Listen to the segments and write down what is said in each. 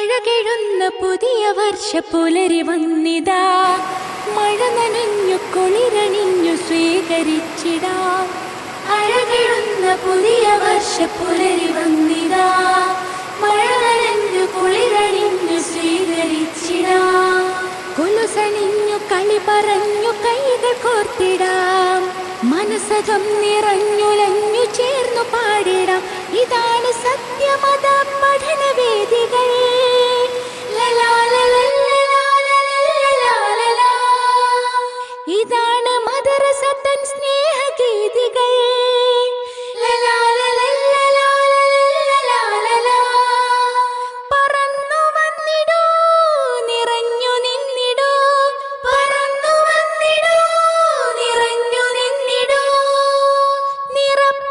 അഴകെഴുന്ന പുതിയ വർഷ പുലരി വന്നിതാ. മഴ നനഞ്ഞു കുളിരണിഞ്ഞു സ്വീകരിച്ചിടാം. അഴകെഴുന്ന പുതിയ വർഷ പുലരി വന്നിതാ. മഴ നനഞ്ഞു കുളിരണിഞ്ഞു സ്വീകരിച്ചിടാം. കുലുസണിഞ്ഞു കളി പറഞ്ഞു കൈകൾ കോർത്തിടാം. മനസ്സകം നിറഞ്ഞുലഞ്ഞു ചേർന്നു പാടിടാം. ഇതാണ് സത്യമത.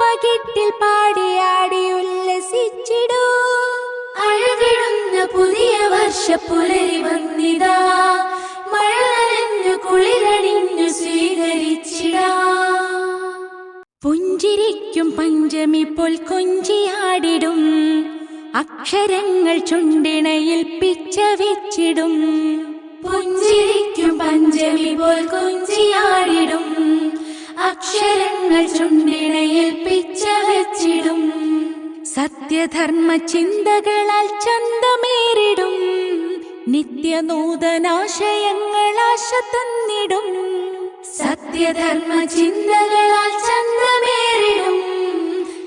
നിറപ്പകിട്ടിൽ പാടിയാടി ഉല്ലസിച്ചിടൂ. അഴകിടുന്ന പുതിയ വർഷപ്പുലരി പുലരി വന്നിതാ. മഴ നനഞ്ഞു കുളിരണിഞ്ഞു സ്വീകരിച്ചിടാ. പുഞ്ചിരിക്കും പഞ്ചമി പോൽ കൊഞ്ചിയാടിടും. അക്ഷരങ്ങൾ ചുണ്ടിണയിൽ പിച്ച വെച്ചിടും പുഞ്ചിരിക്കും പഞ്ചമി പോൽ കൊഞ്ചിയാടിടും. അക്ഷരങ്ങൾ വെച്ചിടും സത്യധർമ്മ ചിന്തകളാൽ ചന്തമേറിടും. നിത്യനൂതനാശയങ്ങൾ ആശ തന്നിടും സത്യധർമ്മ ചിന്തകളാൽ ചന്തമേറിടും.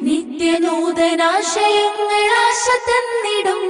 നിത്യനൂതനാശയങ്ങൾ ആശ തന്നിടും